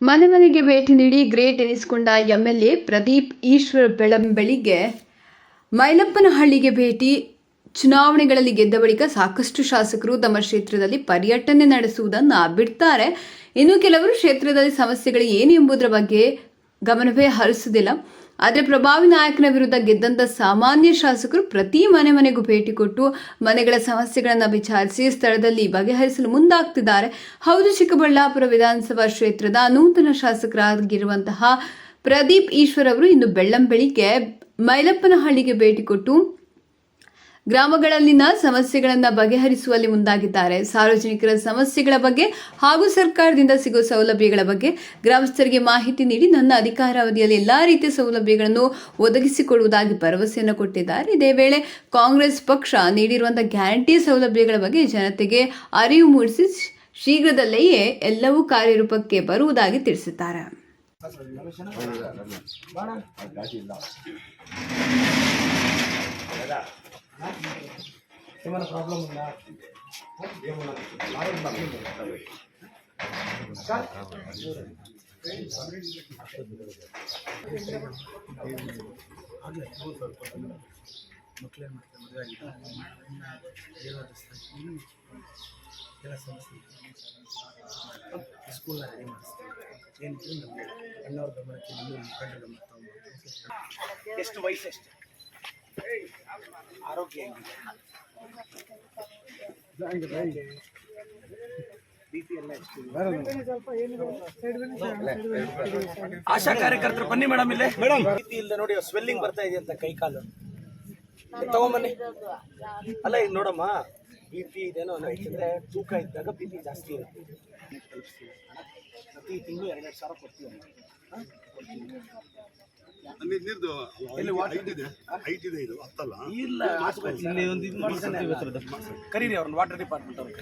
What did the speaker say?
ಮನೆ ಮನೆಗೆ ಭೇಟಿ ನೀಡಿ great ಎನಿಸಿಕೊಂಡ M L A Pradeep Eshwar ಬೆಳಂಬೆಳಿಗ್ಗೆ ಮೈಲಪ್ಪನಹಳ್ಳಿಗೆ ಭೇಟಿ. ಚುನಾವಣೆಗಳಲ್ಲಿ ಗೆದ್ದ ಬಳಿಕ ಸಾಕಷ್ಟು ಶಾಸಕರು ತಮ್ಮ ಕ್ಷೇತ್ರದಲ್ಲಿ ಪರ್ಯಟನೆ ನಡೆಸುವುದನ್ನು ಬಿಡ್ತಾರೆ. ಇನ್ನು ಕೆಲವರು ಕ್ಷೇತ್ರದಲ್ಲಿ ಸಮಸ್ಯೆಗಳು ಏನು ಎಂಬುದರ ಬಗ್ಗೆ ಗಮನವೇ ಹರಿಸುವುದಿಲ್ಲ. ಆದರೆ ಪ್ರಭಾವಿ ನಾಯಕನ ವಿರುದ್ಧ ಗೆದ್ದಂಥ ಸಾಮಾನ್ಯ ಶಾಸಕರು ಪ್ರತಿ ಮನೆ ಮನೆಗೂ ಭೇಟಿ ಕೊಟ್ಟು ಮನೆಗಳ ಸಮಸ್ಯೆಗಳನ್ನು ವಿಚಾರಿಸಿ ಸ್ಥಳದಲ್ಲಿ ಬಗೆಹರಿಸಲು ಮುಂದಾಗ್ತಿದ್ದಾರೆ. ಹೌದು ಚಿಕ್ಕಬಳ್ಳಾಪುರ ವಿಧಾನಸಭಾ ಕ್ಷೇತ್ರದ ನೂತನ ಶಾಸಕರಾಗಿರುವಂತಹ ಪ್ರದೀಪ್ ಈಶ್ವರ್ ಅವರು ಇಂದು ಬೆಳ್ಳಂಬೆಳಿಗ್ಗೆ ಮೈಲಪ್ಪನಹಳ್ಳಿಗೆ ಭೇಟಿ ಕೊಟ್ಟು ಗ್ರಾಮಗಳಲ್ಲಿನ ಸಮಸ್ಯೆಗಳನ್ನು ಬಗೆಹರಿಸುವಲ್ಲಿ ಮುಂದಾಗಿದ್ದಾರೆ ಸಾರ್ವಜನಿಕರ ಸಮಸ್ಯೆಗಳ ಬಗ್ಗೆ ಹಾಗೂ ಸರ್ಕಾರದಿಂದ ಸಿಗುವ ಸೌಲಭ್ಯಗಳ ಬಗ್ಗೆ ಗ್ರಾಮಸ್ಥರಿಗೆ ಮಾಹಿತಿ ನೀಡಿ ನನ್ನ ಅಧಿಕಾರಾವಧಿಯಲ್ಲಿ ಎಲ್ಲಾ ರೀತಿಯ ಸೌಲಭ್ಯಗಳನ್ನು ಒದಗಿಸಿಕೊಡುವುದಾಗಿ ಭರವಸೆಯನ್ನು ಕೊಟ್ಟಿದ್ದಾರೆ ಇದೇ ವೇಳೆ ಕಾಂಗ್ರೆಸ್ ಪಕ್ಷ ನೀಡಿರುವಂತಹ ಗ್ಯಾರಂಟಿ ಸೌಲಭ್ಯಗಳ ಬಗ್ಗೆ ಜನತೆಗೆ ಅರಿವು ಮೂಡಿಸಿ ಶೀಘ್ರದಲ್ಲಿಯೇ ಎಲ್ಲವೂ ಕಾರ್ಯರೂಪಕ್ಕೆ ಬರುವುದಾಗಿ ತಿಳಿಸಿದ್ದಾರೆ ఏమైనా ప్రాబ్లం ఉందా ఏమన్నా ಮಕ್ಕಳೇನು ಮಾಡ್ತಾರೆ ಮದುವೆ ಆಗಿಲ್ಲ ಎಲ್ಲ ಸಮಸ್ಯೆ ಸ್ಕೂಲ್ನ ರೆಡಿ ಮಾಡಿಸ್ತೀವಿ ಏನಿದ್ರು ನಮ್ಮ ಅಣ್ಣವ್ರ ಗಮನಕ್ಕೆ ನಮ್ಮ ಮುಖಂಡರ ಗಮನ ತಗೊಂಡು ಎಷ್ಟು ವಯಸ್ಸು ಎಷ್ಟು ಆರೋಗ್ಯ ಆಶಾ ಕಾರ್ಯಕರ್ತರು ಬನ್ನಿ ಮೇಡಮ್ ಇಲ್ಲೇ. ಮೇಡಮ್. ಪಿ ಇಲ್ಲದೆ ನೋಡಿ ಸ್ವೆಲ್ಲಿಂಗ್ ಬರ್ತಾ ಇದೆ ಅಂತ ಕೈ ಕಾಲು. ತಗೊಂಬನ್ನಿ. ಅಲ್ಲ ಈಗ ನೋಡಮ್ಮ ಬಿ ಪಿ ಇದೇನೋ ಯಾಕೆಂದ್ರೆ ತೂಕ ಇದ್ದಾಗ ಬಿ ಪಿ ಜಾಸ್ತಿ ಇರುತ್ತೆ. ಪ್ರತಿ ತಿಂಗಳು ಎರಡೆರಡು ಸಾವಿರ ಕೊಡ್ತೀವಿ. ಇಲ್ಲಿ ಹೈಟ್ ಇದೆ. ಹೈಟ್ ಇದೆ ಇದು ಹತ್ತಲ್ಲ. ಇಲ್ಲ ಇಲ್ಲಿ ಒಂದು ಇದು ಮಾಡಿ ಕರೀರಿ ಅವ್ರನ್ನ ವಾಟರ್ ಡಿಪಾರ್ಟ್ಮೆಂಟ್ ಅವ್ರು